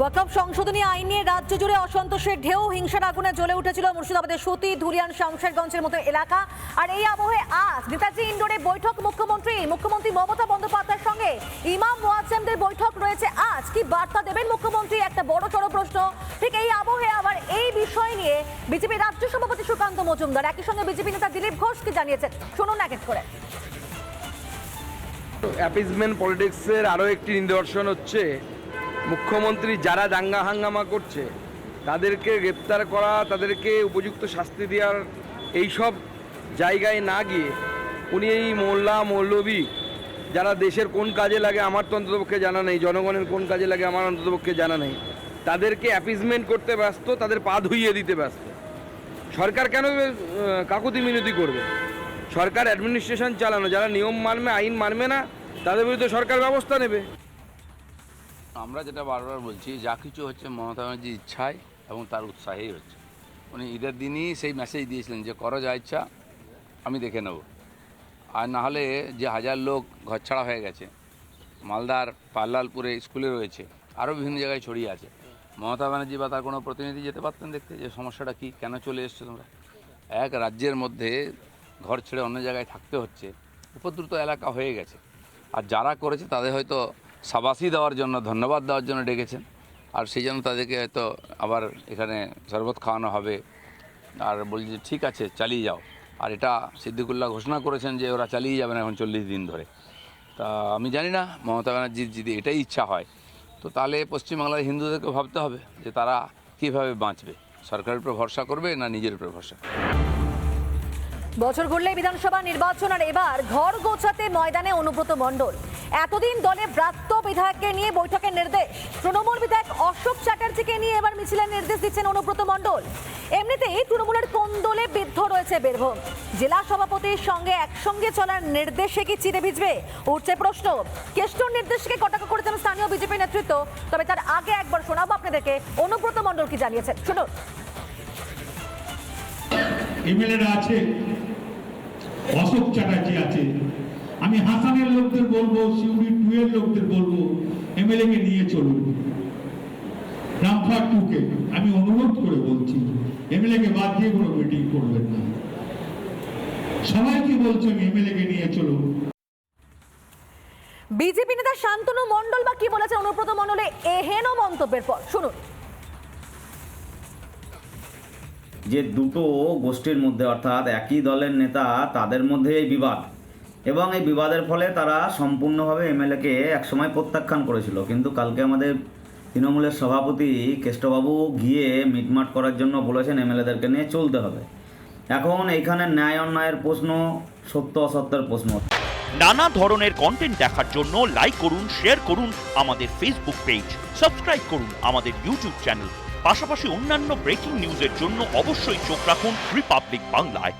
ওয়াকফ সংশোধনী আইন নিয়ে রাজ্য জুড়ে অসন্তোষের ঢেউ, হিংসার আগুনে জ্বলে উঠেছিল মুর্শিদাবাদের সতী ধুরিয়ান শামশেরগঞ্জের মতো এলাকা। আর এই আবহে আজ নেতাজি ইন্ডোরে বৈঠক মুখ্যমন্ত্রী মুখ্যমন্ত্রী মমতা বন্দ্যোপাধ্যায়ের সঙ্গে ইমাম মোয়াজ্জেমদের বৈঠক রয়েছে আজ। কি বার্তা দেবেন মুখ্যমন্ত্রী? একটা বড় সড় প্রশ্ন। ঠিক এই আবহে আবার এই বিষয় নিয়ে বিজেপি রাজ্য সভাপতি সুকান্ত মজুমদার, একই সঙ্গে বিজেপি নেতা দিলীপ ঘোষ কি জানিয়েছেন। শুনুন এক এক করে। অ্যাপিজমেন্ট পলিটিক্সের আরও একটি নিদর্শন হচ্ছে মুখ্যমন্ত্রী যারা দাঙ্গা হাঙ্গামা করছে, তাদেরকে গ্রেপ্তার করা, তাদেরকে উপযুক্ত শাস্তি দেওয়ার এইসব জায়গায় না গিয়ে, উনি এই মোল্লা মৌলবী যারা দেশের কোন কাজে লাগে আমার তো অন্ততপক্ষে জানা নেই, জনগণের কোন কাজে লাগে আমার অন্ততপক্ষে জানা নেই। তাদেরকে অ্যাপিজমেন্ট করতে ব্যস্ত, তাদের পা ধুইয়ে দিতে ব্যস্ত। সরকার কেন কাকুতি মিনতি করবে? সরকার অ্যাডমিনিস্ট্রেশন চালানো, যারা নিয়ম মানবে, আইন মানবে না, তাদের বিরুদ্ধে সরকার ব্যবস্থা নেবে। আমরা যেটা বারবার বলছি, যা কিছু হচ্ছে মমতা ব্যানার্জির ইচ্ছায় এবং তার উৎসাহেই হচ্ছে। উনি ঈদের দিনই সেই মেসেজ দিয়েছিলেন যে, করো যা ইচ্ছা, আমি দেখে নেব। আর না হলে যে হাজার লোক ঘরছাড়া হয়ে গেছে, মালদার পাল্লালপুরে স্কুলে রয়েছে, আরও বিভিন্ন জায়গায় ছড়িয়ে আছে। মমতা ব্যানার্জি বা তার কোনো প্রতিনিধি যেতে পারতেন দেখতে যে, সমস্যাটা কী? কেন চলে এসছে তোমরা? এক রাজ্যের মধ্যে ঘর ছেড়ে অন্য জায়গায় থাকতে হচ্ছে, উপদ্রুত এলাকা হয়ে গেছে। আর যারা করেছে তাদের হয়তো সাবাসি দেওয়ার জন্য, ধন্যবাদ দেওয়ার জন্য ডেকেছেন। আর সেই জন্য তাদেরকে হয়তো আবার এখানে শরবত খাওয়ানো হবে। আর বলছি যে, ঠিক আছে, চালিয়ে যাও। আর এটা সিদ্দিকুল্লাহ ঘোষণা করেছেন যে, ওরা চালিয়ে যাবেন এখন চল্লিশ দিন ধরে। তা আমি জানি না, মমতা ব্যানার্জির যদি এটাই ইচ্ছা হয়, তো তাহলে পশ্চিমবাংলার হিন্দুদেরকে ভাবতে হবে যে, তারা কীভাবে বাঁচবে। সরকারের উপর ভরসা করবে না নিজের উপর ভরসা বছর ঘুরলে বিধানসভা নির্বাচন, আর এবার ঘর গোছাতে ময়দানে অনুব্রত মণ্ডল। এতদিন দলে ব্রাত্য বিধায়ককে নিয়ে বৈঠকের নির্দেশ। তৃণমূল বিধায়ক অশোক চ্যাটার্জিকে নিয়ে এবার মিছিলের নির্দেশ দিচ্ছেন অনুব্রত মণ্ডল। এমনিতেই তৃণমূলের কোন্দলে বিদ্ধ রয়েছে বীরভূম? জেলা সভাপতির সঙ্গে একসঙ্গে চলার নির্দেশে কি চিরে ভিজবে? উঠছে প্রশ্ন। কেষ্টর নির্দেশকে কটাক্ষ করেছেন স্থানীয় বিজেপি নেতৃত্ব। তবে তার আগে একবার শোনাবো আপনাদেরকে। অনুব্রত মণ্ডল কি জানিয়েছেন? শুনুন। আছে, অশোক চ্যাটার্জি আছে। আমি হাসানের লোকদের বলব সিউড়ি টু এর লোকদের বলব এমএলএ কে নিয়ে চলুন। রামফার টুকে আমি অনুরোধ করে বলছি এমএলএ কে বাদ দিয়ে কোনো মিটিং করবেন না। সবাইকে বলছি আমি এমএলএ কে নিয়ে চলুন। বিজেপি নেতা শান্তনু মণ্ডল বা কি বলেছেন অনুব্রত মণ্ডলে এহেন মন্তব্যের পর। শুনুন। যে দুটো গোষ্ঠীর মধ্যে অর্থাৎ একই দলের নেতা তাদের মধ্যে এই বিবাদ। এবং এই বিবাদের ফলে তারা সম্পূর্ণভাবে এমএলএকে একসময় প্রত্যাখ্যান করেছিল। কিন্তু কালকে আমাদের তৃণমূলের সভাপতি কেষ্টবাবু গিয়ে মিটমাট করার জন্য বলেছেন এমএলএদেরকে নিয়ে চলতে হবে। এখন এইখানে ন্যায় অন্যায়ের প্রশ্ন, সত্য অসত্যের প্রশ্ন। নানা ধরনের কন্টেন্ট দেখার জন্য লাইক করুন শেয়ার করুন আমাদের ফেসবুক পেজ সাবস্ক্রাইব করুন আমাদের ইউটিউব চ্যানেল পাশাপাশি অন্যান্য ব্রেকিং নিউজের জন্য অবশ্যই চোখ রাখুন রিপাবলিক বাংলায়